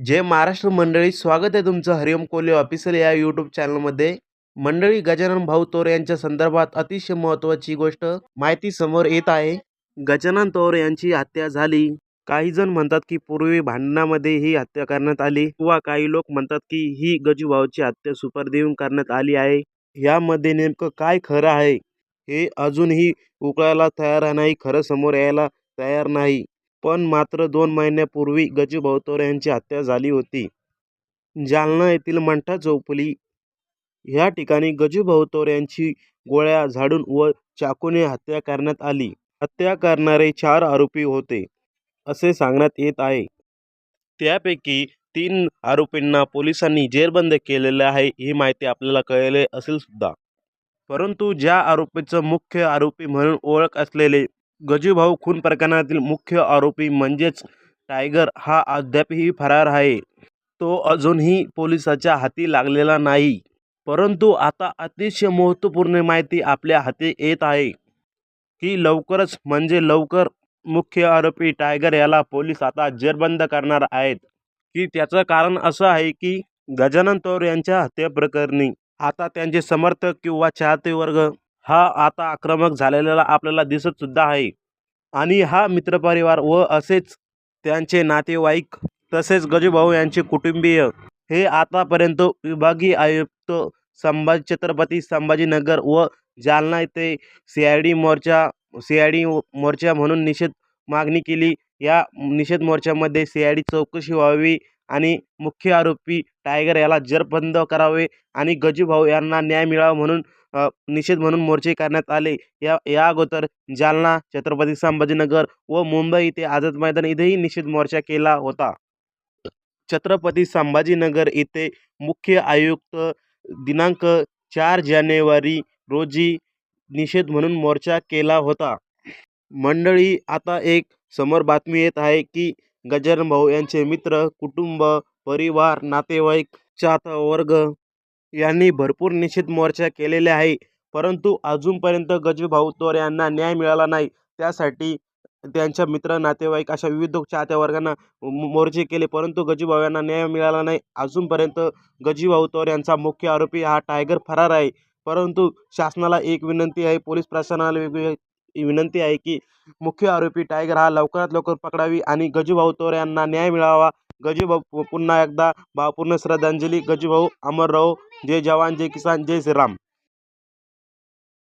जय महाराष्ट्र मंडळी स्वागत आहे तुमचं हरिओम कोल्हे ऑफिसर या यूट्यूब चॅनलमध्ये मंडळी गजानन भाऊ तोर यांच्या संदर्भात अतिशय महत्त्वाची गोष्ट माहिती समोर येत आहे. गजानन तोर यांची हत्या झाली. काही जण म्हणतात की पूर्वी भांडणामध्ये ही हत्या करण्यात आली. किंवा काही लोक म्हणतात की ही गजूभाऊची हत्या सुपर देऊन करण्यात आली आहे. यामध्ये नेमकं काय खरं आहे? हे अजूनही उकळायला तयार नाही खरं समोर यायला तयार नाही. पण मात्र दोन महिन्यापूर्वी गजू तोर यांची हत्या झाली होती. जालना येथील मंठा चौफुली ह्या ठिकाणी गजू तोर यांची गोळ्या झाडून व चाकूने हत्या करण्यात आली. हत्या करणारे चार आरोपी होते असे सांगण्यात येत आहे. त्यापैकी तीन आरोपींना पोलिसांनी जेरबंद केलेले आहे ही माहिती आपल्याला कळले असेल सुद्धा. परंतु ज्या आरोपीचं मुख्य आरोपी म्हणून ओळख असलेले गजूभाऊ खून प्रकरणातील मुख्य आरोपी म्हणजेच टायगर हा अद्यापही फरार आहे. तो अजूनही पोलिसाच्या हाती लागलेला नाही. परंतु आता अतिशय महत्त्वपूर्ण माहिती आपल्या हाती येत आहे. की लवकरच म्हणजे लवकर मुख्य आरोपी टायगर याला पोलीस आता जेरबंद करणार आहेत. की त्याचं कारण असं आहे की गजानन तौर यांच्या हत्येप्रकरणी आता त्यांचे समर्थक किंवा चाहते वर्ग हा आता आक्रमक झालेला आपल्याला दिसत सुद्धा आहे. आणि हा मित्रपरिवार व असेच त्यांचे नातेवाईक तसेच गजूभाऊ यांचे कुटुंबीय हे आतापर्यंत विभागीय आयुक्त संभाजी छत्रपती संभाजीनगर व जालना येथे सी आय डी मोर्चा सी आय डी मोर्चा म्हणून निषेध मागणी केली. या निषेध मोर्चामध्ये सी आय डी चौकशी व्हावी आणि मुख्य आरोपी टायगर याला जरबंद करावे आणि गजूभाऊ यांना न्याय मिळावा म्हणून निषेध म्हणून मोर्चे करण्यात आले. या या अगोदर जालना छत्रपती संभाजीनगर व मुंबई इथे आझाद मैदान इथेही निषेध मोर्चा केला होता. छत्रपती संभाजीनगर इथे मुख्य आयुक्त दिनांक चार जानेवारी रोजी निषेध म्हणून मोर्चा केला होता. मंडळी आता एक समोर बातमी येत आहे की गजानन भाऊ यांचे मित्र कुटुंब परिवार नातेवाईक चाहता वर्ग यांनी भरपूर निषेध मोर्चा केलेले आहे. परंतु अजूनपर्यंत गजूभाऊ तोर यांना न्याय मिळाला नाही. त्यासाठी त्यांच्या मित्र नातेवाईक अशा विविध चाहत्या वर्गांना मोर्चे केले. परंतु गजूभाऊ यांना न्याय मिळाला नाही. अजूनपर्यंत गजूभाऊ तोर यांचा मुख्य आरोपी हा टायगर फरार आहे. परंतु शासनाला एक विनंती आहे पोलीस प्रशासनाला वेगवेगळी विनंती आहे की मुख्य आरोपी टायगर हा लवकरात लवकर पकडावी आणि गजूभाऊ तोर यांना न्याय मिळावा. गजूभाऊ पुन्हा एकदा भावपूर्ण श्रद्धांजली गजूभाऊ अमर राहो जय जवान जय किसान जय श्रीराम.